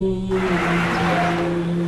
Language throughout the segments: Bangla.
嗯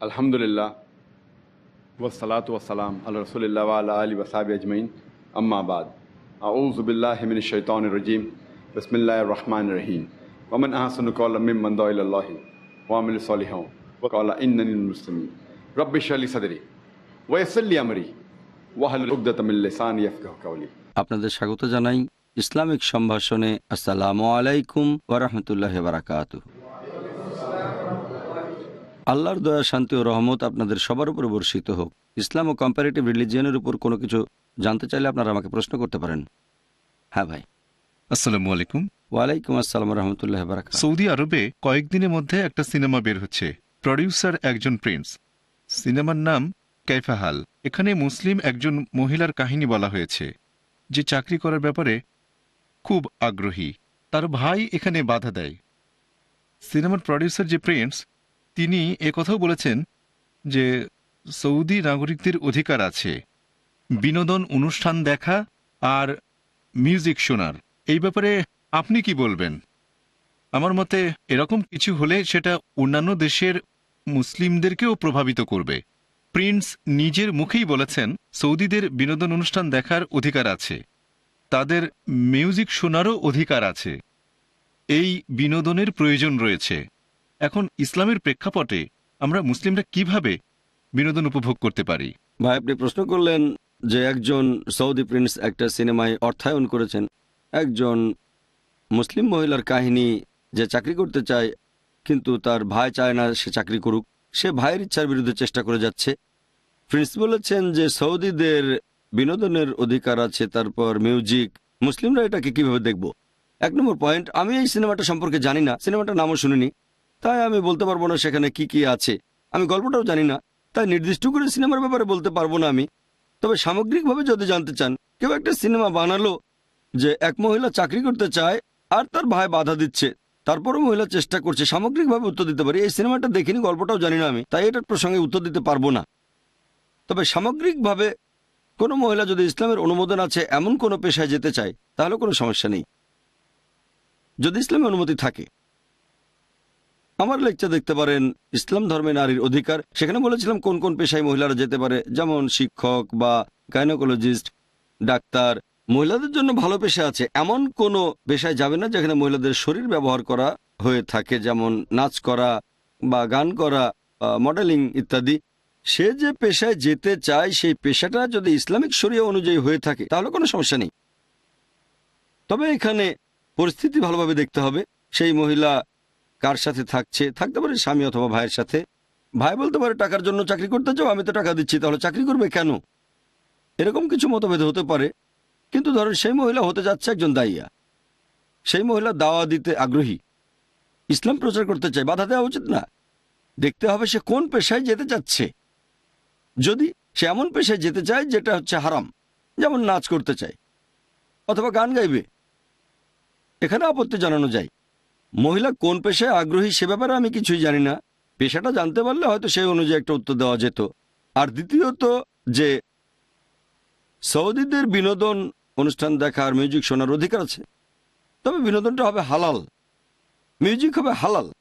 Alhamdulillah. والصلاة والسلام على رسول الله وعلى آله وصحبه أجمعين أما بعد أعوذ بالله من الشيطان الرجيم بسم الله الرحمن الرحيم ومن أحسن قولا ممن دعا إلى الله وعمل صالحا وقال إنني المسلمين رب اشرح لي صدري ويسر لي أمري واحلل عقدة من لساني يفقهوا قولي আপনাদের স্বাগত জানাই ইসলামিক সম্ভাষণে আসসালামু আলাইকুম ওরহমতুল্লাহ বারাকাত আল্লাহর দয়া শান্তি ও রহমত আপনাদের সবার উপর বর্ষিত হোক। ইসলাম ও কম্পারেটিভ রিলিজিয়নের উপর কোনো কিছু জানতে চাইলে আপনারা আমাকে প্রশ্ন করতে পারেন। হ্যাঁ ভাই। আসসালামু আলাইকুম। ওয়ালাইকুম আসসালাম রহমতুল্লাহ বারাকাত সৌদি আরবে কয়েকদিনের মধ্যে একটা সিনেমা বের হচ্ছে প্রডিউসার একজন প্রিন্স সিনেমার নাম ক্যাফাহাল এখানে মুসলিম একজন মহিলার কাহিনী বলা হয়েছে যে চাকরি করার ব্যাপারে খুব আগ্রহী। তার ভাই এখানে বাধা দেয়। সিনেমার প্রডিউসার যে প্রিন্স তিনি কথাও বলেছেন যে সৌদি নাগরিকদের অধিকার আছে, বিনোদন অনুষ্ঠান দেখা আর মিউজিক শোনার। এই ব্যাপারে আপনি কি বলবেন? আমার মতে এরকম কিছু হলে সেটা অন্যান্য দেশের মুসলিমদেরকেও প্রভাবিত করবে। প্রিন্স নিজের মুখেই বলেছেন সৌদিদের বিনোদন অনুষ্ঠান দেখার অধিকার আছে, তাদের মিউজিক শোনারও অধিকার আছে। এই বিনোদনের প্রয়োজন রয়েছে। এখন ইসলামের প্রেক্ষাপটে আমরা মুসলিমরা কীভাবে বিনোদন উপভোগ করতে পারি? ভাই, আপনি প্রশ্ন করলেন যে একজন সৌদি প্রিন্স একটা সিনেমায় অর্থায়ন করেছেন। একজন মুসলিম মহিলার কাহিনী যে চাকরি করতে চায়, কিন্তু তার ভাই চায় না সে চাকরি করুক, সে ভাইয়ের ইচ্ছার বিরুদ্ধে চেষ্টা করে যাচ্ছে। প্রিন্স বলেছেন যে সৌদিদের বিনোদনের অধিকার আছে, তারপর মিউজিক। মুসলিমরা এটাকে কীভাবে দেখব? এক নম্বর পয়েন্ট, আমি এই সিনেমাটা সম্পর্কে জানি না, সিনেমাটার নামও শুনিনি। তাই আমি বলতে পারব না সেখানে কি কি আছে। আমি গল্পটাও জানি না, তাই নির্দিষ্ট করে সিনেমার ব্যাপারে বলতে পারব না আমি। তবে সামগ্রিকভাবে যদি জানতে চান, কেউ একটা সিনেমা বানালো যে এক মহিলা চাকরি করতে চায় আর তার ভাই বাধা দিচ্ছে, তারপরও মহিলা চেষ্টা করছে, সামগ্রিকভাবে উত্তর দিতে পারি। এই সিনেমাটা দেখিনি, গল্পটাও জানি না আমি, তাই এটার প্রসঙ্গে উত্তর দিতে পারব না। তবে সামগ্রিকভাবে কোনো মহিলা যদি ইসলামের অনুমোদন আছে এমন কোনো পেশায় যেতে চায়, তাহলে কোনো সমস্যা নেই। যদি ইসলামের অনুমতি থাকে আমার লেকচার দেখতে পারেন ইসলাম ধর্মে নারীর অধিকার। সেখানে বলেছিলাম কোন কোন পেশায় মহিলারা যেতে পারে, যেমন শিক্ষক বা গাইনোকোলজিস্ট ডাক্তার। মহিলাদের জন্য ভালো পেশা আছে। এমন কোনো পেশায় যাবে না যেখানে মহিলাদের শরীর ব্যবহার করা হয়ে থাকে, যেমন নাচ করা বা গান করা মডেলিং ইত্যাদি। সে যে পেশায় যেতে চায়, সেই পেশাটা যদি ইসলামিক শরীয় অনুযায়ী হয়ে থাকে, তাহলে কোনো সমস্যা নেই। তবে এখানে পরিস্থিতি ভালোভাবে দেখতে হবে। সেই মহিলা কার সাথে থাকছে? থাকতে পারে স্বামী অথবা ভাইয়ের সাথে। ভাই বলতে পারে, টাকার জন্য চাকরি করতে চাও, আমি তো টাকা দিচ্ছি, তাহলে চাকরি করবে কেন? এরকম কিছু মতভেদ হতে পারে। কিন্তু ধরুন সেই মহিলা হতে যাচ্ছে একজন দাইয়া সেই মহিলা দাওয়া দিতে আগ্রহী। ইসলাম প্রচার করতে চায়, বাধা দেওয়া উচিত না। দেখতে হবে সে কোন পেশায় যেতে চাচ্ছে। যদি সে এমন পেশায় যেতে চায় যেটা হচ্ছে হারাম, যেমন নাচ করতে চায়, অথবা গান গাইবে, এখানে আপত্তি জানানো যায়। মহিলা কোন পেশায় আগ্রহী সে ব্যাপারে আমি কিছুই জানি না। পেশাটা জানতে পারলে হয়তো সেই অনুযায়ী একটা উত্তর দেওয়া যেত। আর দ্বিতীয়ত যে সৌদিদের বিনোদন অনুষ্ঠান দেখা আর মিউজিক শোনার অধিকার আছে। তবে বিনোদনটা হবে হালাল। মিউজিক হবে হালাল।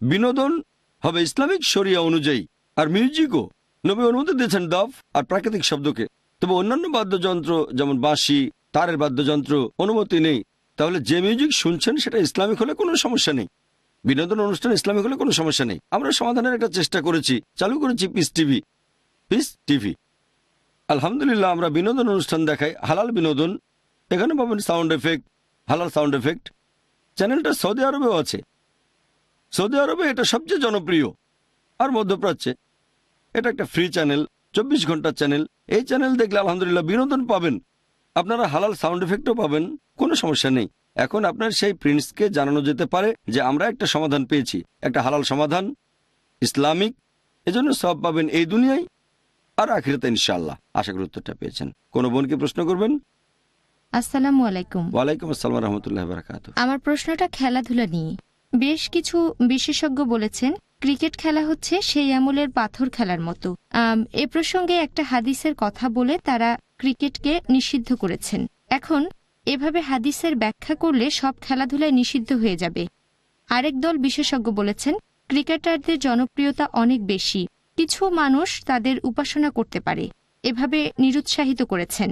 বিনোদন হবে ইসলামিক শরিয়া অনুযায়ী। আর মিউজিকও নবী অনুমতি দিয়েছেন দফ আর প্রাকৃতিক শব্দকে। তবে অন্যান্য বাদ্যযন্ত্র যেমন বাঁশি, তারের বাদ্যযন্ত্র অনুমতি নেই। তাহলে যে মিউজিক শুনছেন সেটা ইসলামিক হলে কোনো সমস্যা নেই। বিনোদন অনুষ্ঠান ইসলামিক হলে কোনো সমস্যা নেই। আমরা সমাধানের একটা চেষ্টা করেছি। চালু করেছি পিস টিভি পিস টিভি আলহামদুলিল্লাহ আমরা বিনোদন অনুষ্ঠান দেখাই। হালাল বিনোদন। এখানে পাবেন সাউন্ড এফেক্ট হালাল সাউন্ড এফেক্ট চ্যানেলটা সৌদি আরবেও আছে। সৌদি আরবে এটা সবচেয়ে জনপ্রিয় আর মধ্যপ্রাচ্যে। এটা একটা ফ্রি চ্যানেল চব্বিশ ঘণ্টার চ্যানেল এই চ্যানেল দেখলে আলহামদুলিল্লাহ বিনোদন পাবেন। আপনারা হালাল সাউন্ড এফেক্টও পাবেন কোনো সমস্যা নেই। এখন আপনার সেই প্রিন্সকে জানানো যেতে পারে যে আমরা একটা সমাধান পেয়েছি একটা হালাল সমাধান ইসলামিক এজন্য সব পাবেন এই দুনিয়ায় আর আখিরাতে ইনশাআল্লাহ। আশা করি উত্তরটা পেয়েছেন। কোনো বোনকে প্রশ্ন করবেন? আসসালামু আলাইকুম। ওয়ালাইকুম আসসালাম রহমতুল্লাহ বারাকাত আমার প্রশ্নটা খেলাধুলা নিয়ে। বেশ কিছু বিশেষজ্ঞ বলেছেন ক্রিকেট খেলা হচ্ছে সেই আমলের পাথর খেলার মতো। এ প্রসঙ্গে একটা হাদিসের কথা বলে তারা ক্রিকেটকে নিষিদ্ধ করেছেন। এখন, এভাবে হাদিসের ব্যাখ্যা করলে সব খেলাধুলায় নিষিদ্ধ হয়ে যাবে। আরেক দল বিশেষজ্ঞ বলেছেন, ক্রিকেটারদের জনপ্রিয়তা অনেক বেশি। কিছু মানুষ তাদের উপাসনা করতে পারে। এভাবে নিরুৎসাহিত করেছেন।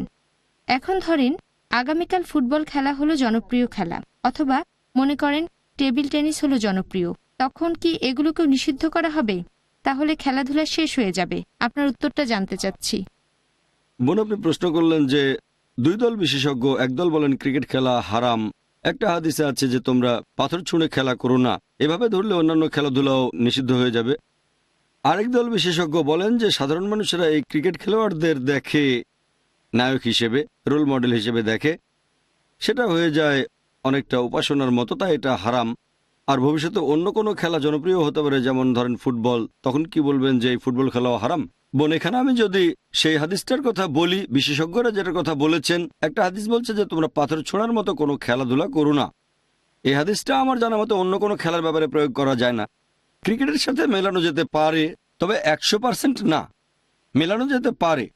এখন ধরেন, আগামীকাল ফুটবল খেলা হলো জনপ্রিয় খেলা, অথবা মনে করেন, টেবিল টেনিস হলো জনপ্রিয়। তখন কি এগুলোকেও নিষিদ্ধ করা হবে? তাহলে খেলাধুলা শেষ হয়ে যাবে। আপনার উত্তরটা জানতে চাচ্ছি। বোন আপনি প্রশ্ন করলেন যে, দুই দল বিশেষজ্ঞ একদল বলেন ক্রিকেট খেলা হারাম। একটা হাদিসে আছে যে, তোমরা পাথর ছুঁড়ে খেলা করো না। এভাবে ধরলে অন্যান্য খেলাধুলাও নিষিদ্ধ হয়ে যাবে। আরেক দল বিশেষজ্ঞ বলেন যে, সাধারণ মানুষেরা এই ক্রিকেট খেলোয়াড়দের দেখে, নায়ক হিসেবে, রোল মডেল হিসেবে দেখে। সেটা হয়ে যায় অনেকটা উপাসনার মতো, তাই এটা হারাম। আর ভবিষ্যতে অন্য কোনো খেলা জনপ্রিয় হতে পারে, যেমন ধরেন ফুটবল। তখন কি বলবেন যে এই ফুটবল খেলাও হারাম? বোন, এখানে আমি যদি সেই হাদিসটার কথা বলি, বিশেষজ্ঞরা যেটার কথা বলেছেন, একটা হাদিস বলছে যে তোমরা পাথর ছোঁড়ার মতো কোনো খেলাধুলা করো না। এই হাদিসটা আমার জানা মতো অন্য কোনো খেলার ব্যাপারে প্রয়োগ করা যায় না। ক্রিকেটের সাথে মেলানো যেতে পারে, তবে একশো পার্সেন্ট না। মেলানো যেতে পারে।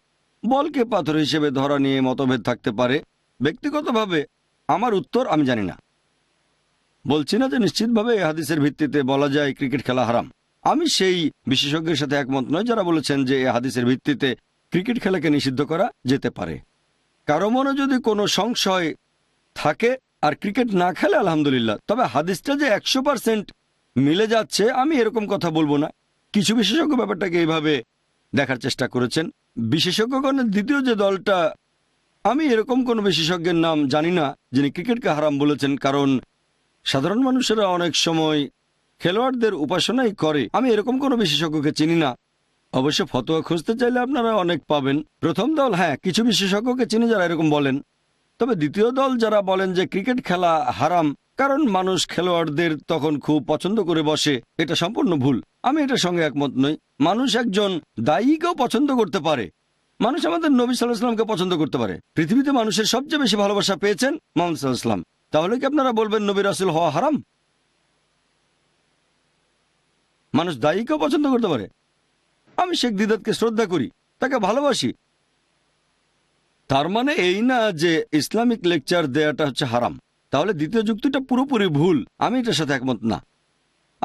বলকে পাথর হিসেবে ধরা নিয়ে মতভেদ থাকতে পারে। ব্যক্তিগতভাবে আমার উত্তর আমি জানি না। বলছি না যে নিশ্চিতভাবে এই হাদিসের ভিত্তিতে বলা যায় ক্রিকেট খেলা হারাম। আমি সেই বিশেষজ্ঞের সাথে একমত নয় যারা বলেছেন যে এ হাদিসের ভিত্তিতে ক্রিকেট খেলাকে নিষিদ্ধ করা যেতে পারে। কারও মনে যদি কোনো সংশয় থাকে আর ক্রিকেট না খেলে, আলহামদুলিল্লাহ, তবে হাদিসটা যে একশো পার্সেন্ট মিলে যাচ্ছে, আমি এরকম কথা বলব না। কিছু বিশেষজ্ঞ ব্যাপারটাকে এইভাবে দেখার চেষ্টা করেছেন। বিশেষজ্ঞগণের দ্বিতীয় যে দলটা, আমি এরকম কোনো বিশেষজ্ঞের নাম জানি না যিনি ক্রিকেটকে হারাম বলেছেন, কারণ সাধারণ মানুষেরা অনেক সময় খেলোয়াড়দের উপাসনাই করে। আমি এরকম কোনো বিশেষজ্ঞকে চিনি না। অবশ্য ফতোয়া খুঁজতে চাইলে আপনারা অনেক পাবেন। প্রথম দল হ্যাঁ কিছু বিশেষজ্ঞকে চিনি যারা এরকম বলেন। তবে দ্বিতীয় দল যারা বলেন যে ক্রিকেট খেলা হারাম, কারণ মানুষ খেলোয়াড়দের তখন খুব পছন্দ করে বসে, এটা সম্পূর্ণ ভুল। আমি এটার সঙ্গে একমত নই। মানুষ একজন দায়ীকেও পছন্দ করতে পারে। মানুষ আমাদের নবী সাল্লাহামকে পছন্দ করতে পারে। পৃথিবীতে মানুষের সবচেয়ে বেশি ভালোবাসা পেয়েছেন মোহাম্মদ সাল্লাহাম তাহলে কি আপনারা বলবেন নবী রাসুল হওয়া হারাম? মানুষ দায়ীকেও পছন্দ করতে পারে। আমি শেখ দিদাতকে শ্রদ্ধা করি, তাকে ভালোবাসি। তার মানে এই না যে ইসলামিক লেকচার দেয়াটা হচ্ছে হারাম। তাহলে দ্বিতীয় যুক্তিটা পুরোপুরি ভুল, আমি এটার সাথে একমত না।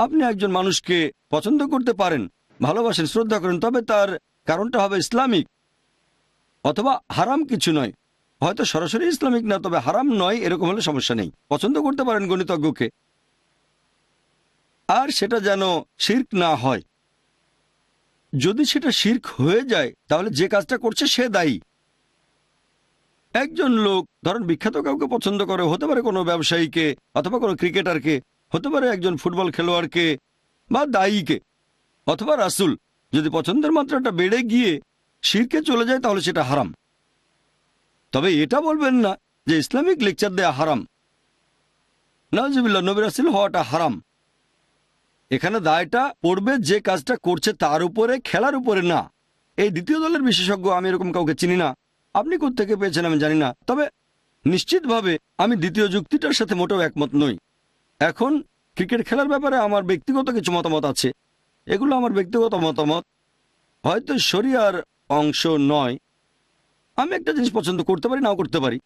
আপনি একজন মানুষকে পছন্দ করতে পারেন, ভালোবাসেন, শ্রদ্ধা করেন, তবে তার কারণটা হবে ইসলামিক, অথবা হারাম কিছু নয়। হয়তো সরাসরি ইসলামিক না, তবে হারাম নয়, এরকম হলে সমস্যা নেই। পছন্দ করতে পারেন গণিতজ্ঞকে। আর সেটা যেন শির্ক না হয়। যদি সেটা শির্ক হয়ে যায়, তাহলে যে কাজটা করছে সে দায়ী। একজন লোক, ধরেন বিখ্যাত কাউকে পছন্দ করে, হতে পারে কোনো ব্যবসায়ীকে অথবা কোনো ক্রিকেটারকে, হতে পারে একজন ফুটবল খেলোয়াড়কে বা দায়ীকে, অথবা রাসুল। যদি পছন্দের মাত্রাটা বেড়ে গিয়ে শিরকে চলে যায়, তাহলে সেটা হারাম। তবে এটা বলবেন না যে ইসলামিক লেকচার দেয়া হারাম। নজিবুল্লাহ নবী রাসুল হওয়াটা হারাম। এখানে দায়টা পড়বে যে কাজটা করছে তার উপরে, খেলার উপরে না। এই দ্বিতীয় দলের বিশেষজ্ঞ, আমি এরকম কাউকে চিনি না। আপনি থেকে পেয়েছেন আমি জানি না। তবে নিশ্চিতভাবে আমি দ্বিতীয় যুক্তিটার সাথে মোটেও একমত নই। এখন ক্রিকেট খেলার ব্যাপারে আমার ব্যক্তিগত কিছু মতামত আছে। এগুলো আমার ব্যক্তিগত মতামত। হয়তো শরিয়ার অংশ নয় আমি একটা জিনিস পছন্দ করতে পারি, নাও করতে পারি।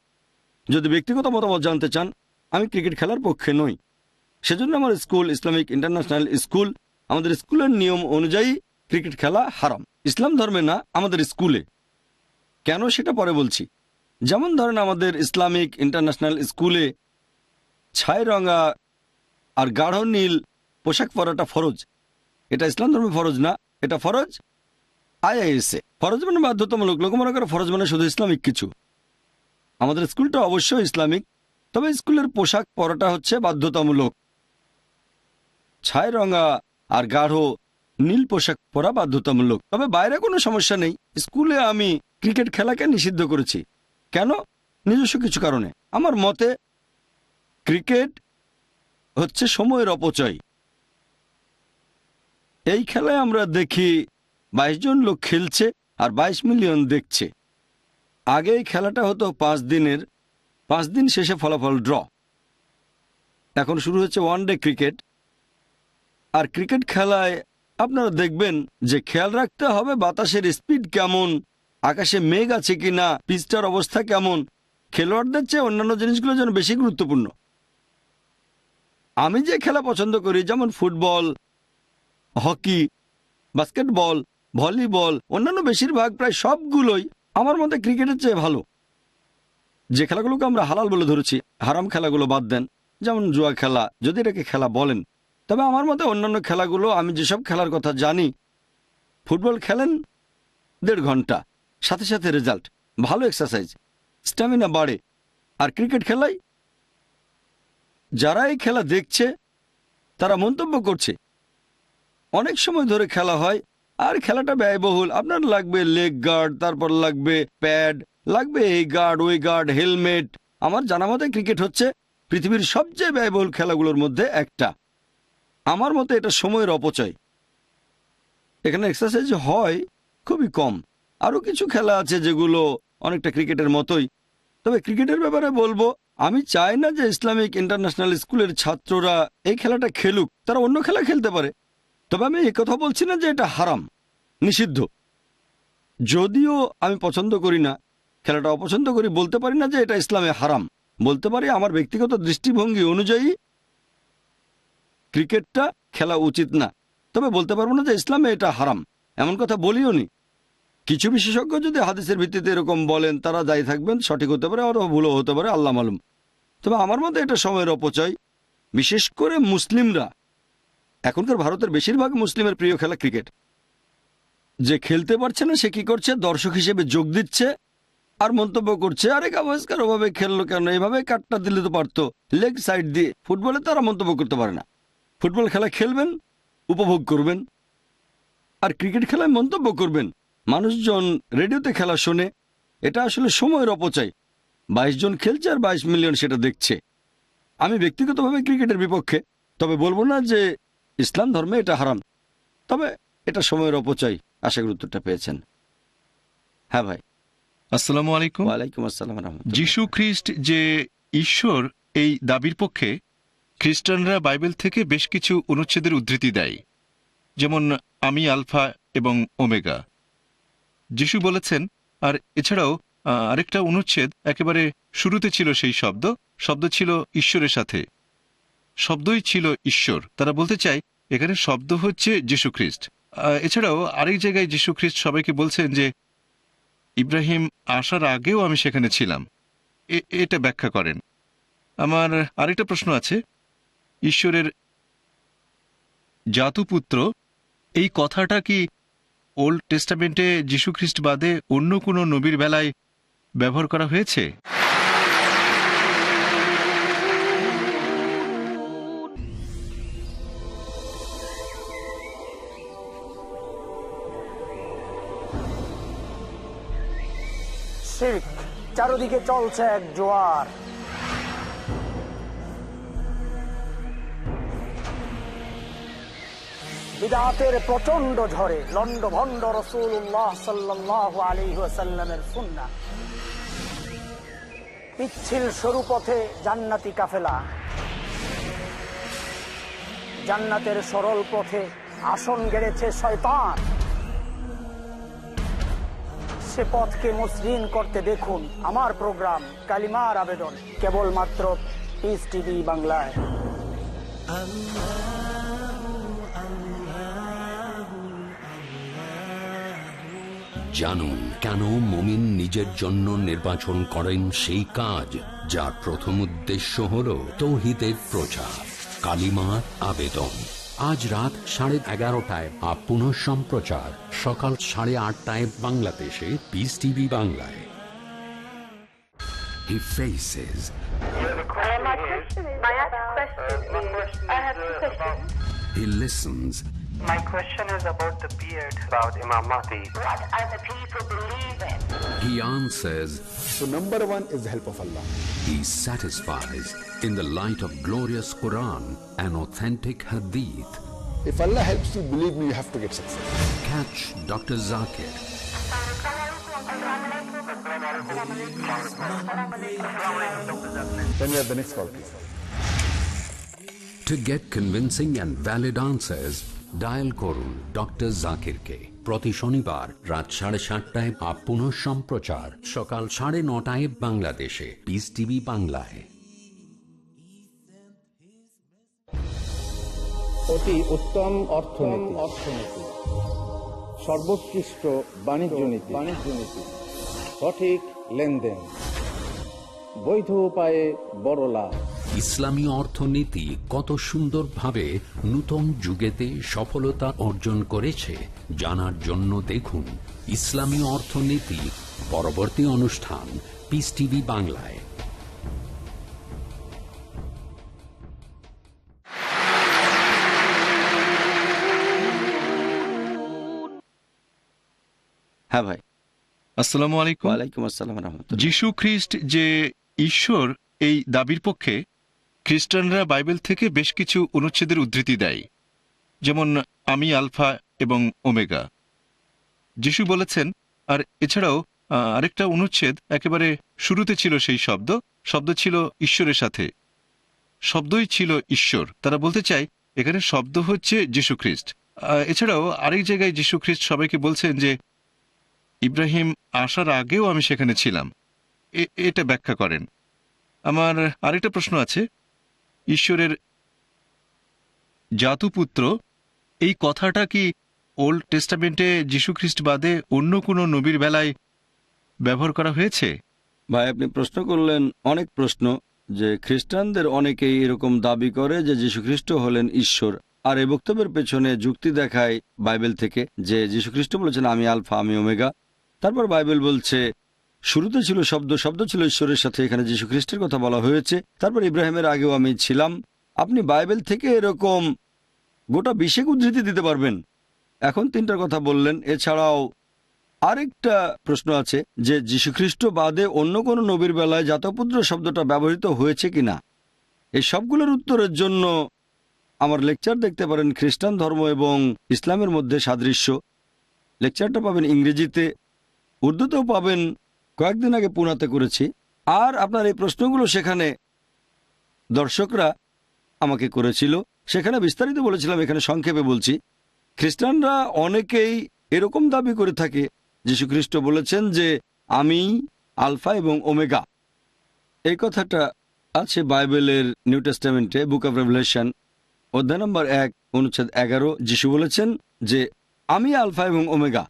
যদি ব্যক্তিগত মতামত জানতে চান, আমি ক্রিকেট খেলার পক্ষে নই। সেজন্য আমার স্কুল, ইসলামিক ইন্টারন্যাশনাল স্কুল, আমাদের স্কুলের নিয়ম অনুযায়ী ক্রিকেট খেলা হারাম। ইসলাম ধর্মে না, আমাদের স্কুলে। কেন সেটা পরে বলছি? যেমন ধরেন আমাদের ইসলামিক ইন্টারন্যাশনাল স্কুলে ছাই রঙা আর গাঢ় নীল পোশাক পরাটা ফরজ। এটা ইসলাম ধর্মে ফরজ না, এটা ফরজ আইআইএসএ ফরজ মানে বাধ্যতামূলক। লোক মনে করে ফরজ মানে শুধু ইসলামিক কিছু। আমাদের স্কুলটা অবশ্যই ইসলামিক, তবে স্কুলের পোশাক পরাটা হচ্ছে বাধ্যতামূলক। ছাই রঙা আর গাঢ় নীল পোশাক পরা বাধ্যতামূলক। তবে বাইরে কোনো সমস্যা নেই। স্কুলে আমি ক্রিকেট খেলাকে নিষিদ্ধ করেছি। কেন? নিজস্ব কিছু কারণে। আমার মতে ক্রিকেট হচ্ছে সময়ের অপচয়। এই খেলায় আমরা দেখি বাইশ জন লোক খেলছে আর বাইশ মিলিয়ন দেখছে। আগে এই খেলাটা হতো পাঁচ দিনের, পাঁচ দিন শেষে ফলাফল ড্র। এখন শুরু হচ্ছে ওয়ান ডে ক্রিকেট। আর ক্রিকেট খেলায় আপনারা দেখবেন যে খেয়াল রাখতে হবে বাতাসের স্পিড কেমন, আকাশে মেঘ আছে কি না পিচটার অবস্থা কেমন। খেলোয়াড়দের চেয়ে অন্যান্য জিনিসগুলো যেন বেশি গুরুত্বপূর্ণ। আমি যে খেলা পছন্দ করি, যেমন ফুটবল, হকি, বাস্কেটবল ভলিবল, অন্যান্য বেশিরভাগ প্রায় সবগুলোই আমার মতে ক্রিকেটের চেয়ে ভালো। যে খেলাগুলোকে আমরা হালাল বলে ধরেছি, হারাম খেলাগুলো বাদ দেন, যেমন জুয়া খেলা, যদি এটাকে খেলা বলেন। তবে আমার মতে অন্যান্য খেলাগুলো, আমি যেসব খেলার কথা জানি, ফুটবল খেলেন দেড় ঘণ্টা, সাথে সাথে রেজাল্ট, ভালো এক্সারসাইজ স্ট্যামিনা বাড়ে। আর ক্রিকেট খেলাই, যারা এই খেলা দেখছে, তারা মন্তব্য করছে। অনেক সময় ধরে খেলা হয় আর খেলাটা ব্যয়বহুল। আপনার লাগবে লেগ গার্ড তারপর লাগবে প্যাড লাগবে এই গার্ড ওই গার্ড হেলমেট আমার জানা মতে ক্রিকেট হচ্ছে পৃথিবীর সবচেয়ে ব্যয়বহুল খেলাগুলোর মধ্যে একটা। আমার মতে এটা সময়ের অপচয়। এখানে এক্সারসাইজ হয় খুবই কম। আরও কিছু খেলা আছে যেগুলো অনেকটা ক্রিকেটের মতোই। তবে ক্রিকেটের ব্যাপারে বলব, আমি চাই না যে ইসলামিক ইন্টারন্যাশনাল স্কুলের ছাত্ররা এই খেলাটা খেলুক, তারা অন্য খেলা খেলতে পারে। তবে আমি কথা বলছি না যে এটা হারাম, নিষিদ্ধ। যদিও আমি পছন্দ করি না, খেলাটা অপছন্দ করি, বলতে পারি না যে এটা ইসলামে হারাম। বলতে পারি আমার ব্যক্তিগত দৃষ্টিভঙ্গি অনুযায়ী ক্রিকেটটা খেলা উচিত না। তবে বলতে পারব না যে ইসলামে এটা হারাম। এমন কথা বলিও নি। কিছু বিশেষজ্ঞ যদি হাদিসের ভিত্তিতে এরকম বলেন, তারা দায়ী থাকবেন, সঠিক হতে পারে, আরও ভুলও হতে পারে, আল্লাহ মালুম। তবে আমার মতে এটা সময়ের অপচয়। বিশেষ করে মুসলিমরা এখনকার ভারতের বেশিরভাগ মুসলিমের প্রিয় খেলা ক্রিকেট। যে খেলতে পারছে না, সে কি করছে? দর্শক হিসেবে যোগ দিচ্ছে, আর মন্তব্য করছে, আরে গাভাস্কার, ওভাবে খেললো কেন? এভাবে কাটটা দিলে তো পারতো। লেগ সাইড দিয়ে ফুটবলে তারা মন্তব্য করতে পারে না। ফুটবল খেলা খেলবেন, উপভোগ করবেন, আর ক্রিকেট খেলায় মন্তব্য করবেন। মানুষজন রেডিওতে খেলা শোনে, এটা আসলে সময়ের অপচয়। বাইশ জন খেলছে আর বাইশ মিলিয়ন সেটা দেখছে। আমি ব্যক্তিগতভাবে ক্রিকেটের বিপক্ষে, তবে বলব না যে ইসলাম ধর্মে এটা হারাম। তবে এটা সময়ের অপচয় আশা করি উত্তরটা পেয়েছেন। হ্যাঁ ভাই। আসসালামু আলাইকুম। ওয়ালাইকুম আসসালাম যিশু খ্রিস্ট যে ঈশ্বর এই দাবির পক্ষে খ্রিস্টানরা বাইবেল থেকে বেশ কিছু অনুচ্ছেদের উদ্ধৃতি দেয়। যেমন আমি আলফা এবং ওমেগা। যিশু বলেছেন আর এছাড়াও আরেকটা অনুচ্ছেদ একেবারে শুরুতে ছিল সেই শব্দ। শব্দ ছিল ঈশ্বরের সাথে। শব্দই ছিল ঈশ্বর। তারা বলতে চায় এখানে শব্দ হচ্ছে যিশু খ্রিস্ট আহ, এছাড়াও আরেক জায়গায় যিশু খ্রিস্ট সবাইকে বলছেন যে ইব্রাহিম আসার আগেও আমি সেখানে ছিলাম। এটা ব্যাখ্যা করেন। আমার আরেকটা প্রশ্ন আছে। ঈশ্বরের জাতুপুত্র এই কথাটা কি ওল্ড টেস্টামেন্টে যীশুখ্রিস্ট বাদে অন্য কোনো নবীর বেলায় ব্যবহার করা হয়েছে? চারদিকে চলছে এক জোয়ার। বিদাতের প্রচণ্ড ঝড়ে লন্ড ভন্ড রসুল্লাহ সাল্লাহ আলী সাল্লামের সুন্না পিচ্ছিল সরু পথে জান্নাতি কাফেলা। জান্নাতের সরল পথে আসন গেড়েছে শয়তান। সে পথকে মসৃণ করতে দেখুন আমার প্রোগ্রাম, কালিমার আবেদন, কেবলমাত্র পিস টিভি বাংলায়। জানুন কেন মমিন নিজের জন্য নির্বাচন করেন সেই কাজ, যার প্রথম উদ্দেশ্য হল তৌহিদের প্রচার, কালিমার আবেদন। আজ রাত সাড়ে এগারোটায় আপ সম্প্রচার সকাল সাড়ে আটটায় বাংলাদেশে পিস টিভি বাংলায় He faces, My question is my question is I have two questions. he listens, My question is about the beard about Imam Mahdi. What are the people believing? he answers, So number one is the help of Allah. he satisfies in the light of glorious Quran and authentic Hadith. If Allah helps you, believe me, you have to get success. Catch Dr. Zakir Then we have the next call, please. To get convincing and valid answers, dial করুন ডক্টর জাকিরকে প্রতি শনিবার রাত সাড়ে সাতটায় আপ পুনঃ সম্প্রচার সকাল সাড়ে নটায় বাংলাদেশে। পিস টিভি বাংলায়। অতি উত্তম অর্থনীতি। অর্থনীতি সর্বোৎকৃষ্ট বাণিজ্য নীতি বাণিজ্য নীতি। সঠিক লেনদেন। বৈধ উপায়ে বড় লাভ। ইসলামী অর্থনীতি কত সুন্দরভাবে নূতন যুগেতে সফলতা অর্জন করেছে জানার জন্য দেখুন ইসলামী অর্থনীতি পরবর্তী অনুষ্ঠান পিস টিভি বাংলায়। হ্যাঁ ভাই। আসসালামু আলাইকুম। ওয়ালাইকুম আসসালাম রহমতুল্লাহ। যিশু খ্রিস্ট যে ঈশ্বর এই দাবির পক্ষে খ্রিস্টানরা বাইবেল থেকে বেশ কিছু অনুচ্ছেদের উদ্ধৃতি দেয়, যেমন আমি আলফা এবং ওমেগা। যিশু বলেছেন, আর এছাড়াও আরেকটা অনুচ্ছেদ একেবারে শুরুতে ছিল সেই শব্দ শব্দ ছিল ঈশ্বরের সাথে। শব্দই ছিল ঈশ্বর। তারা বলতে চায়, এখানে শব্দ হচ্ছে যিশু খ্রিস্ট। এছাড়াও আরেক জায়গায় যিশু খ্রিস্ট সবাইকে বলছেন যে, ইব্রাহিম আসার আগেও আমি সেখানে ছিলাম। এটা ব্যাখ্যা করেন। আমার আরেকটা প্রশ্ন আছে ঈশ্বরের জাতুপুত্র, এই কথাটা কি ওল্ড টেস্টামেন্টে যীশুখ্রিস্ট বাদে অন্য কোনো নবীর বেলায় ব্যবহার করা হয়েছে? ভাই, আপনি প্রশ্ন করলেন অনেক প্রশ্ন যে খ্রিস্টানদের অনেকেই এরকম দাবি করে যে যীশুখ্রিস্ট হলেন ঈশ্বর। আর এই বক্তব্যের পেছনে যুক্তি দেখায় বাইবেল থেকে যে যীশুখ্রিস্ট বলেছেন, আমি আলফা, আমি ওমেগা। তারপর বাইবেল বলছে শুরুতে ছিল শব্দ শব্দ ছিল ঈশ্বরের সাথে এখানে যীশুখ্রিস্টের কথা বলা হয়েছে। তারপর ইব্রাহিমের আগেও আমি ছিলাম। আপনি বাইবেল থেকে এরকম গোটা বিশেক উদ্ধৃতি দিতে পারবেন। এখন তিনটার কথা বললেন। এছাড়াও আরেকটা প্রশ্ন আছে যে যীশুখ্রিস্ট বাদে অন্য কোনো নবীর বেলায় জাতপুত্র শব্দটা ব্যবহৃত হয়েছে কিনা? এই সবগুলোর উত্তরের জন্য আমার লেকচার দেখতে পারেন খ্রিস্টান ধর্ম এবং ইসলামের মধ্যে সাদৃশ্য। লেকচারটা পাবেন ইংরেজিতে, উর্দুতেও পাবেন কয়েকদিন আগে পুনাতে করেছি। আর আপনার এই প্রশ্নগুলো সেখানে দর্শকরা আমাকে করেছিল। সেখানে বিস্তারিত বলেছিলাম, এখানে সংক্ষেপে বলছি। খ্রিস্টানরা অনেকেই এরকম দাবি করে থাকে, যীশুখ্রিস্ট বলেছেন যে আমি আলফা এবং ওমেগা। এই কথাটা আছে বাইবেলের নিউ টেস্টামেন্টে, বুক অব রেভলেশন, অধ্যায় নম্বর এক, অনুচ্ছেদ এগারো। যিশু বলেছেন যে আমি আলফা এবং ওমেগা।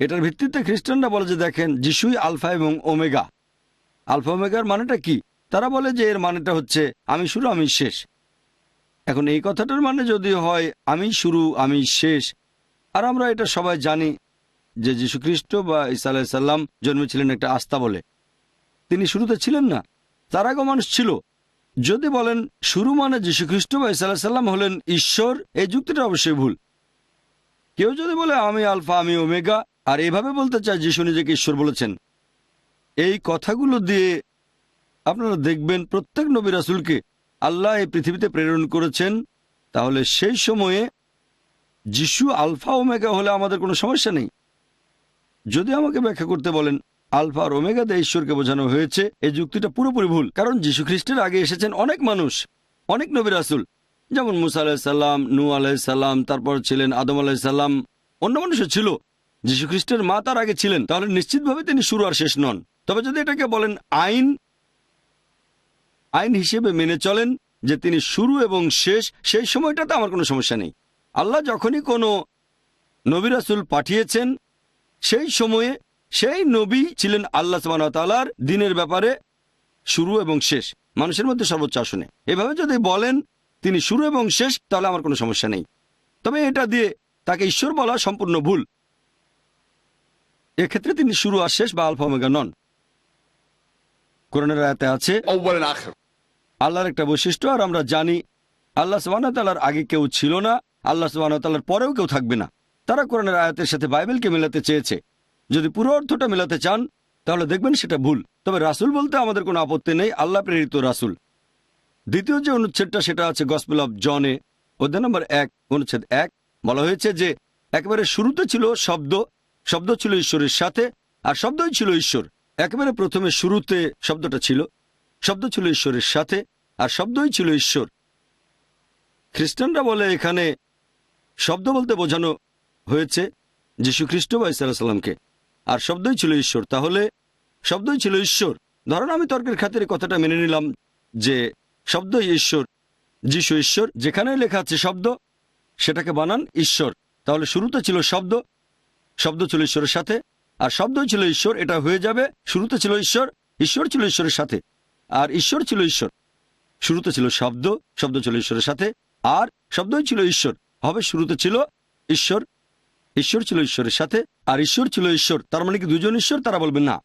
এটার ভিত্তিতে খ্রিস্টানরা বলে যে দেখেন, যিশুই আলফা এবং ওমেগা। আলফা ওমেগার মানেটা কি? তারা বলে যে এর মানেটা হচ্ছে, আমি শুরু, আমি শেষ। এখন এই কথাটার মানে যদি হয়, আমি শুরু, আমি শেষ, আর আমরা এটা সবাই জানি যে যীশুখ্রিস্ট বা ইসা আলাইসাল্লাম জন্মেছিলেন একটা আস্থা বলে। তিনি শুরুতে ছিলেন না, তার আগে মানুষ ছিল। যদি বলেন, শুরু মানে যীশুখ্রিস্ট বা ইসা আলাইসাল্লাম হলেন ঈশ্বর, এই যুক্তিটা অবশ্যই ভুল। কেউ যদি বলে, আমি আলফা, আমি ওমেগা আর এভাবে বলতে চায় যিশু নিজেকে ঈশ্বর বলেছেন, এই কথাগুলো দিয়ে আপনারা দেখবেন প্রত্যেক নবী রাসুলকে আল্লাহ এই পৃথিবীতে প্রেরণ করেছেন। তাহলে সেই সময়ে যিশু আলফা ওমেগা হলে আমাদের কোনো সমস্যা নেই। যদি আমাকে ব্যাখ্যা করতে বলেন, আলফা আর ওমেগা দিয়ে ঈশ্বরকে বোঝানো হয়েছে, এই যুক্তিটা পুরোপুরি ভুল। কারণ যীশু খ্রিস্টের আগে এসেছেন অনেক মানুষ, অনেক নবী রাসুল। যেমন মুসা আলাহিসাল্লাম নু আলাইসাল্লাম তারপর ছিলেন আদম আলাইসাল্লাম অন্য মানুষও ছিল। যীশু খ্রিস্টের মা তার আগে ছিলেন, তাহলে নিশ্চিতভাবে তিনি শুরু আর শেষ নন। তবে যদি এটাকে বলেন আইন আইন হিসেবে মেনে চলেন যে তিনি শুরু এবং শেষ, সেই সময়টাতে আমার কোনো সমস্যা নেই। আল্লাহ যখনই কোনো নবী রাসুল পাঠিয়েছেন, সেই সময়ে সেই নবী ছিলেন আল্লাহ তালার দিনের ব্যাপারে শুরু এবং শেষ। মানুষের মধ্যে সর্বোচ্চ আসনে। এভাবে যদি বলেন তিনি শুরু এবং শেষ, তাহলে আমার কোনো সমস্যা নেই। তবে এটা দিয়ে তাকে ঈশ্বর বলা সম্পূর্ণ ভুল। এক্ষেত্রে তিনি শুরু আর শেষ বা আলফা ওমেগা নন। কোরআনের আয়তে আছে আল্লাহর একটা বৈশিষ্ট্য আর আমরা জানি আল্লাহ সোহানতালার আগে কেউ ছিল না আল্লাহ সোহানতালার পরেও কেউ থাকবে না। তারা কোরআনের আয়াতের সাথে বাইবেলকে মেলাতে চেয়েছে। যদি পুরো অর্থটা মেলাতে চান তাহলে দেখবেন সেটা ভুল। তবে রাসুল বলতে আমাদের কোনো আপত্তি নেই আল্লাহ প্রেরিত রাসুল। দ্বিতীয় যে অনুচ্ছেদটা সেটা আছে গসপেল অব জনে অধ্যায় নম্বর এক অনুচ্ছেদ এক। বলা হয়েছে যে একেবারে শুরুতে ছিল শব্দ শব্দ ছিল ঈশ্বরের সাথে আর শব্দই ছিল ঈশ্বর। একেবারে প্রথমে শুরুতে শব্দটা ছিল। শব্দ ছিল ঈশ্বরের সাথে আর শব্দই ছিল ঈশ্বর। খ্রিস্টানরা বলে এখানে শব্দ বলতে বোঝানো হয়েছে যীশু খ্রিস্ট বা ইসাল্লামকে আর শব্দই ছিল ঈশ্বর। তাহলে শব্দই ছিল ঈশ্বর। ধরুন আমি তর্কের খাতিরে কথাটা মেনে নিলাম যে শব্দই ঈশ্বর, যিশু ঈশ্বর। যেখানে লেখা আছে শব্দ, সেটাকে বানান ঈশ্বর। তাহলে শুরুতে ছিল শব্দ শব্দ ছিল ঈশ্বরের সাথে, আর শব্দই ছিল ঈশ্বর, এটা হয়ে যাবে, শুরুতে ছিল ঈশ্বর ঈশ্বর ছিল ঈশ্বরের সাথে, আর ঈশ্বর ছিল ঈশ্বর। শুরুতে ছিল শব্দ শব্দ ছিল ঈশ্বরের সাথে, আর শব্দই ছিল ঈশ্বর। হবে শুরুতে ছিল ঈশ্বর ঈশ্বর ছিল ঈশ্বরের সাথে, আর ঈশ্বর ছিল ঈশ্বর। তার মানে কি দুজন ঈশ্বর, তারা বলবেন না।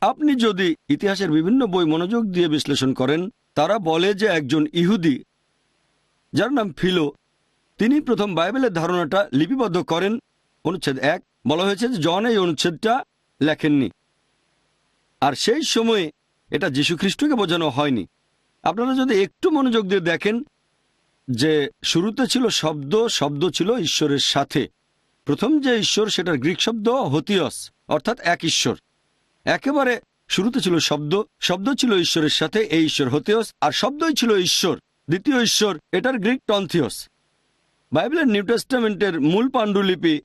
আপনি যদি ইতিহাসের বিভিন্ন বই মনোযোগ দিয়ে বিশ্লেষণ করেন, তারা বলে যে একজন ইহুদি, যার নাম ফিলো, তিনি প্রথম বাইবেলের ধারণাটা লিপিবদ্ধ করেন অনুচ্ছেদ এক বলা হয়েছে যে জন এই অনুচ্ছেদটা লেখেননি। আর সেই সময়ে এটা খ্রিস্টকে বোঝানো হয়নি। আপনারা যদি একটু মনোযোগ দিয়ে দেখেন যে শুরুতে ছিল শব্দ শব্দ ছিল ঈশ্বরের সাথে। প্রথম যে ঈশ্বর, সেটার গ্রিক শব্দ হতিয়স, অর্থাৎ এক ঈশ্বর। একেবারে শুরুতে ছিল শব্দ শব্দ ছিল ঈশ্বরের সাথে, এই ঈশ্বর হতিয়স, আর শব্দই ছিল ঈশ্বর, দ্বিতীয় ঈশ্বর, এটার গ্রিক টন্থিয়স। বাইবেলের নিউ টেস্টামেন্টের মূল পাণ্ডুলিপি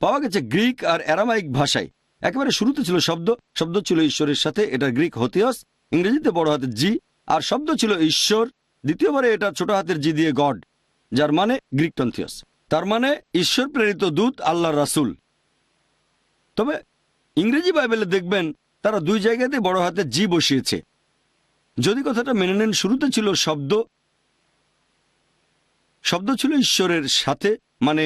পাওয়া গেছে গ্রিক আর অ্যারামাইক ভাষায়। একেবারে শুরুতে ছিল শব্দ শব্দ ছিল ঈশ্বরের সাথে, এটা গ্রিক হতিয়স, ইংরেজিতে বড় হাতের জি, আর শব্দ ছিল ঈশ্বর, দ্বিতীয়বারে এটা ছোট হাতের জি দিয়ে গড, যার মানে গ্রিক টন্থিয়স তার মানে ঈশ্বর প্রেরিত দূত আল্লাহ রাসুল। তবে ইংরেজি বাইবেলে দেখবেন তারা দুই জায়গাতে বড় হাতে জি বসিয়েছে। যদি কথাটা মেনে নেন, শুরুতে ছিল শব্দ শব্দ ছিল ঈশ্বরের সাথে মানে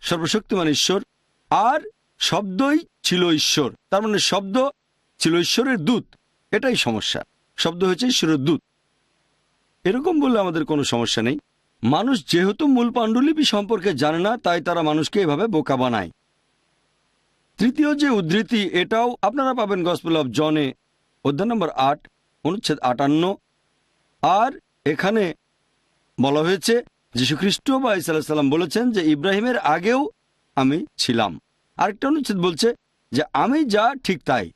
সর্বশক্তিমান ঈশ্বর, আর শব্দই ছিল ঈশ্বর। তার মানে শব্দ ছিল ঈশ্বরের দূত। এটাই সমস্যা। শব্দ হয়েছে ঈশ্বরের দূত। এরকম বললে আমাদের কোনো সমস্যা নেই। মানুষ যেহেতু মূল পাণ্ডুলিপি সম্পর্কে জানে না, তাই তারা মানুষকে এভাবে বোকা বানায়। তৃতীয় যে উদ্ধৃতি, এটাও আপনারা পাবেন গসপেল অফ জনে অধ্যায় নম্বর আট, অনুচ্ছেদ আটান্ন। আর এখানে বলা হয়েছে যীশুখ্রিস্ট বা ইসাল্লাম বলেছেন যে ইব্রাহিমের আগেও আমি ছিলাম। আরেকটা অনুচ্ছেদ বলছে যে আমি যা ঠিক তাই।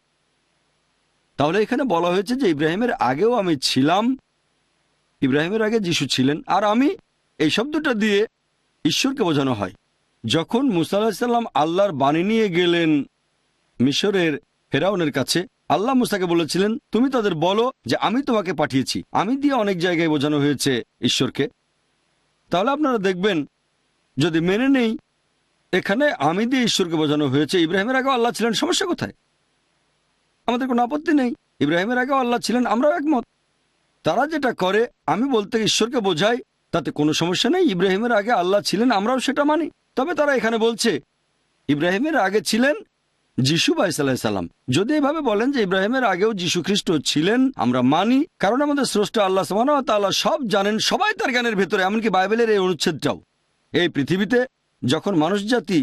তাহলে এখানে বলা হয়েছে যে ইব্রাহিমের আগেও আমি ছিলাম, ইব্রাহিমের আগে যিশু ছিলেন, আর আমি এই শব্দটা দিয়ে ঈশ্বরকে বোঝানো হয়। যখন মুসা আলাহিসাল্লাম আল্লাহর বাণী নিয়ে গেলেন মিশরের ফেরাউনের কাছে, আল্লাহ মুসাকে বলেছিলেন, তুমি তাদের বলো যে আমি তোমাকে পাঠিয়েছি। আমি দিয়ে অনেক জায়গায় বোঝানো হয়েছে ঈশ্বরকে। তাহলে আপনারা দেখবেন, যদি মেনে নেই, এখানে আমি দিয়ে ঈশ্বরকে বোঝানো হয়েছে। ইব্রাহিমের আগেও আল্লাহ ছিলেন, সমস্যা কোথায়? আমাদের কোনো আপত্তি নেই। ইব্রাহিমের আগেও আল্লাহ ছিলেন, আমরাও একমত। তারা যেটা করে, আমি বলতে ঈশ্বরকে বোঝাই, তাতে কোনো সমস্যা নেই। ইব্রাহিমের আগে আল্লাহ ছিলেন, আমরাও সেটা মানি। তবে তারা এখানে বলছে, ইব্রাহিমের আগে ছিলেন যিশু সাল্লাম যদি এভাবে বলেন যে ইব্রাহিমের আগেও যিশু খ্রিস্ট ছিলেন, আমরা মানি, কারণ আমাদের স্রষ্টা আল্লাহ তাল্লাহ সব জানেন, সবাই তার জ্ঞানের ভেতরে, এমনকি বাইবেলের এই অনুচ্ছেদটাও। এই পৃথিবীতে যখন মানুষ জাতি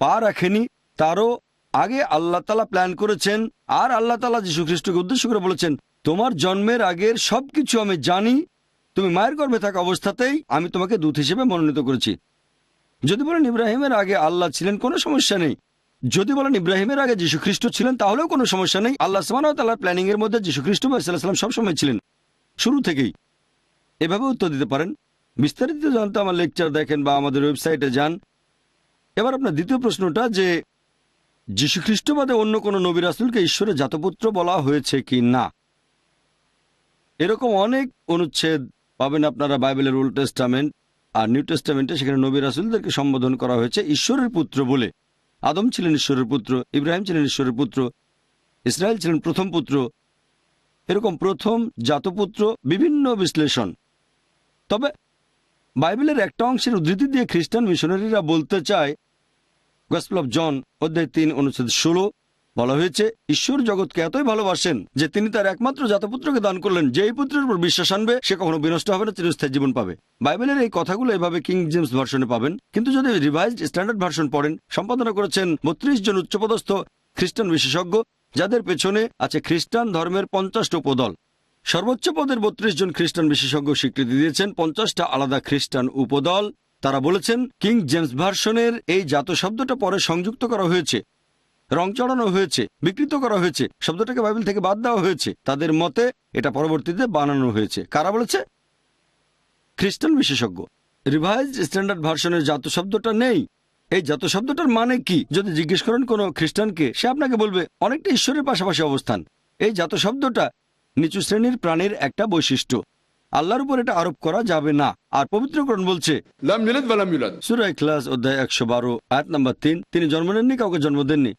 পা রাখেনি, তারও আগে আল্লাহ তালা প্ল্যান করেছেন, আর আল্লাহ তালা যীশু খ্রিস্টকে উদ্দেশ্য করে বলেছেন, তোমার জন্মের আগের সবকিছু আমি জানি, তুমি মায়ের গর্ভে থাকা অবস্থাতেই আমি তোমাকে দূত হিসেবে মনোনীত করেছি। যদি বলেন ইব্রাহিমের আগে আল্লাহ ছিলেন, কোনো সমস্যা নেই। যদি বলেন ইব্রাহিমের আগে যীশু খ্রিস্ট ছিলেন, তাহলেও কোনো সমস্যা নেই। আল্লাহ সামান তাল্লাহ প্ল্যানিং এর মধ্যে যীশু খ্রিস্ট সাল্লাম সবসময় ছিলেন। শুরু থেকেই। এভাবে উত্তর দিতে পারেন। বিস্তারিত জানতে আমার লেকচার দেখেন বা আমাদের ওয়েবসাইটে যান। এবার আপনার দ্বিতীয় প্রশ্নটা যে যীশু খ্রিস্টবাদে অন্য কোনো নবী রাসুলকে ঈশ্বরের জাতপুত্র বলা হয়েছে কি না? এরকম অনেক অনুচ্ছেদ পাবেন আপনারা বাইবেলের ওল্ড টেস্টামেন্ট। আর নিউ টেস্টামেন্টে সেখানে নবী রাসুলদেরকে সম্বোধন করা হয়েছে ঈশ্বরের পুত্র বলে। আদম ছিলেন ঈশ্বরের পুত্র, ইব্রাহিম ছিলেন ঈশ্বরের পুত্র, ইসরায়েল ছিলেন প্রথম পুত্র। এরকম প্রথম জাতপুত্র, বিভিন্ন বিশ্লেষণ। তবে বাইবেলের একটা অংশের উদ্ধৃতি দিয়ে খ্রিস্টান মিশনারিরা বলতে চায় গসপল অফ জন অধ্যায় তিন, অনুচ্ছেদ ষোলো বলা হয়েছে, ঈশ্বর জগৎকে এতই ভালোবাসেন যে তিনি তার একমাত্র জাতপুত্রকে দান করলেন। যে এই পুত্রের উপর বিশ্বাস আনবে, সে কখনো বিনষ্ট হবে না, চিরস্থায়ী জীবন পাবে। বাইবেলের এই কথাগুলো এভাবে কিং জেমস ভার্সনে পাবেন। কিন্তু যদি রিভাইজড স্ট্যান্ডার্ড ভার্সন পড়েন, সম্পাদনা করেছেন বত্রিশ জন উচ্চপদস্থ খ্রিস্টান বিশেষজ্ঞ, যাদের পেছনে আছে খ্রিস্টান ধর্মের পঞ্চাশটা উপদল। সর্বোচ্চ পদের বত্রিশ জন খ্রিস্টান বিশেষজ্ঞ স্বীকৃতি দিয়েছেন, পঞ্চাশটা আলাদা খ্রিস্টান উপদল। তারা বলেছেন, কিং জেমস ভার্সনের এই জাত শব্দটা পরে সংযুক্ত করা হয়েছে। রং চড়ানো হয়েছে বিকৃত করা হয়েছে শব্দটাকে বাইবেল থেকে বাদ দেওয়া হয়েছে। তাদের মতে এটা পরবর্তীতে বানানো হয়েছে। কারা বলেছে? খ্রিস্টান বিশেষজ্ঞ। রিভাইজ স্ট্যান্ডার্ড ভার্সনের জাত শব্দটা নেই। এই জাত শব্দটার মানে কি? যদি জিজ্ঞেস করেন কোনো খ্রিস্টানকে সে আপনাকে বলবে অনেকটা ঈশ্বরের পাশাপাশি অবস্থান। এই জাত শব্দটা নিচু শ্রেণির প্রাণীর একটা বৈশিষ্ট্য। আল্লাহর উপর এটা আরোপ করা যাবে না। আর পবিত্রকরণ বলছে সুরাই ক্লাস অধ্যায় একশো বারো আয়াত নাম্বার তিন তিনি জন্ম নেননি কাউকে জন্ম দেননি।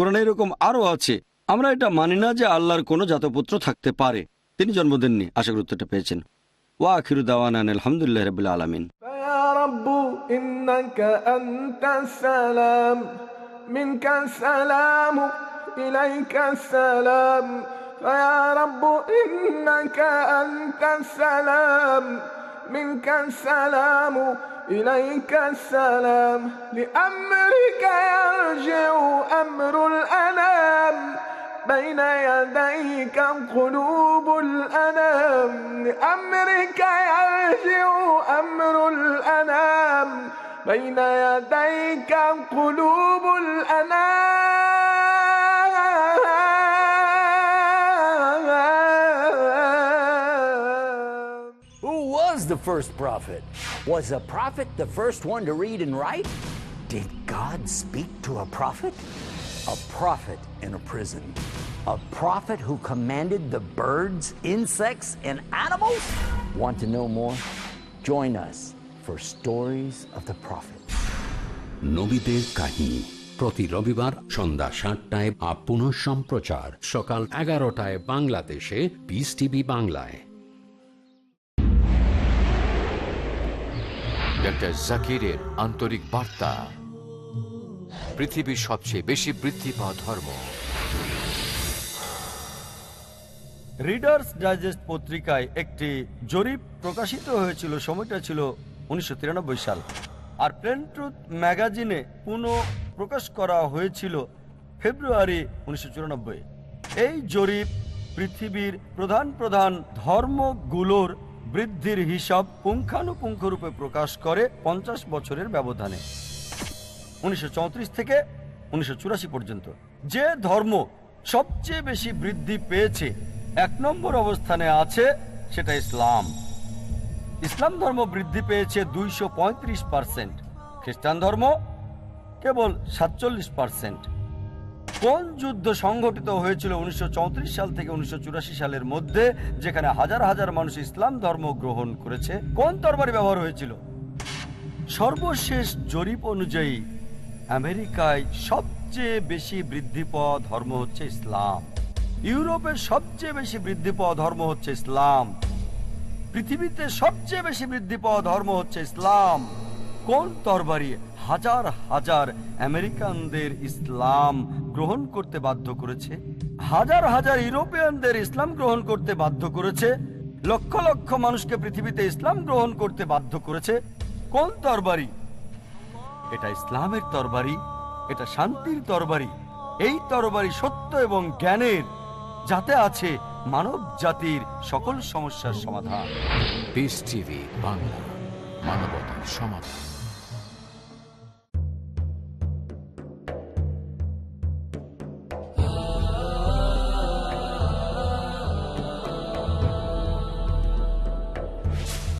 কোরআনে এরকম আরো আছে আমরা এটা মানি না যে আল্লাহর কোনো জাতপুত্র থাকতে পারে তিনি জন্ম দেননি আশা করি উত্তরটা পেয়েছেন ওয়া আখিরু দাওয়ান আলহামদুলিল্লাহ রবিল্লা আলমিন يا رب إنك أنت السلام منك السلام إليك السلام فيا رب إنك أنت السلام منك السلام إليك السلام لأمرك يرجع أمر الأنام. بين يديك قلوب الأنام لأمرك يرجع أمر الأنام. بين يديك قلوب الأنام. first prophet? Was a prophet the first one to read and write? Did God speak to a prophet? A prophet in a prison. A prophet who commanded the birds, insects, and animals? Want to know more? Join us for Stories of the Prophet. নবীদের কাহিনী প্রতি রবিবার সন্ধ্যা সাতটায় আপ পুনঃ সম্প্রচার সকাল এগারোটায় বাংলাদেশে পিস টিভি বাংলায় ডক্টর জাকিরের আন্তরিক বার্তা। পৃথিবীর সবচেয়ে বেশি বৃদ্ধি পাওয়া ধর্ম। রিডার্স ডাইজেস্ট পত্রিকায় একটি জরিপ প্রকাশিত হয়েছিল, সময়টা ছিল উনিশশো তিরানব্বই সাল। আর ট্রুথ ম্যাগাজিনে পুনঃ প্রকাশ করা হয়েছিল ফেব্রুয়ারি উনিশশো চুরানব্বই। এই জরিপ পৃথিবীর প্রধান প্রধান ধর্মগুলোর বৃদ্ধির হিসাব পুঙ্খানুপুঙ্খরূপে প্রকাশ করে পঞ্চাশ বছরের ব্যবধানে। উনিশশো চৌত্রিশ থেকে উনিশশো চুরাশি পর্যন্ত। যে ধর্ম সবচেয়ে বেশি বৃদ্ধি পেয়েছে, এক নম্বর অবস্থানে আছে সেটা ইসলাম। ইসলাম ধর্ম বৃদ্ধি পেয়েছে দুইশো পার্সেন্ট। খ্রিস্টান ধর্ম কেবল সাতচল্লিশ পার্সেন্ট। কোন যুদ্ধ সংঘটিত হয়েছিল উনিশশো চৌত্রিশ সাল থেকে উনিশশো চুরাশি সালের মধ্যে, যেখানে হাজার হাজার মানুষ ইসলাম ধর্ম গ্রহণ করেছে? কোন তরবারি ব্যবহার হয়েছিল? সর্বশেষ জরিপ অনুযায়ী, আমেরিকায় সবচেয়ে বেশি বৃদ্ধি পাওয়া ধর্ম হচ্ছে ইসলাম। ইউরোপের সবচেয়ে বেশি বৃদ্ধি পাওয়া ধর্ম হচ্ছে ইসলাম। পৃথিবীতে সবচেয়ে বেশি বৃদ্ধি পাওয়া ধর্ম হচ্ছে ইসলাম। কোন তরবারি হাজার হাজার আমেরিকানদের ইসলাম গ্রহণ করতে বাধ্য করেছে? হাজার হাজার ইউরোপিয়ানদের ইসলাম গ্রহণ করতে বাধ্য করেছে? লক্ষ লক্ষ মানুষকে পৃথিবীতে ইসলাম গ্রহণ করতে বাধ্য করেছে? কোন তরবারি? এটা ইসলামের তরবারি, এটা শান্তির তরবারি। এই তরবারি সত্য এবং জ্ঞানের, যাতে আছে মানব জাতির সকল সমস্যার সমাধান। বাংলা মানবতার সমাধান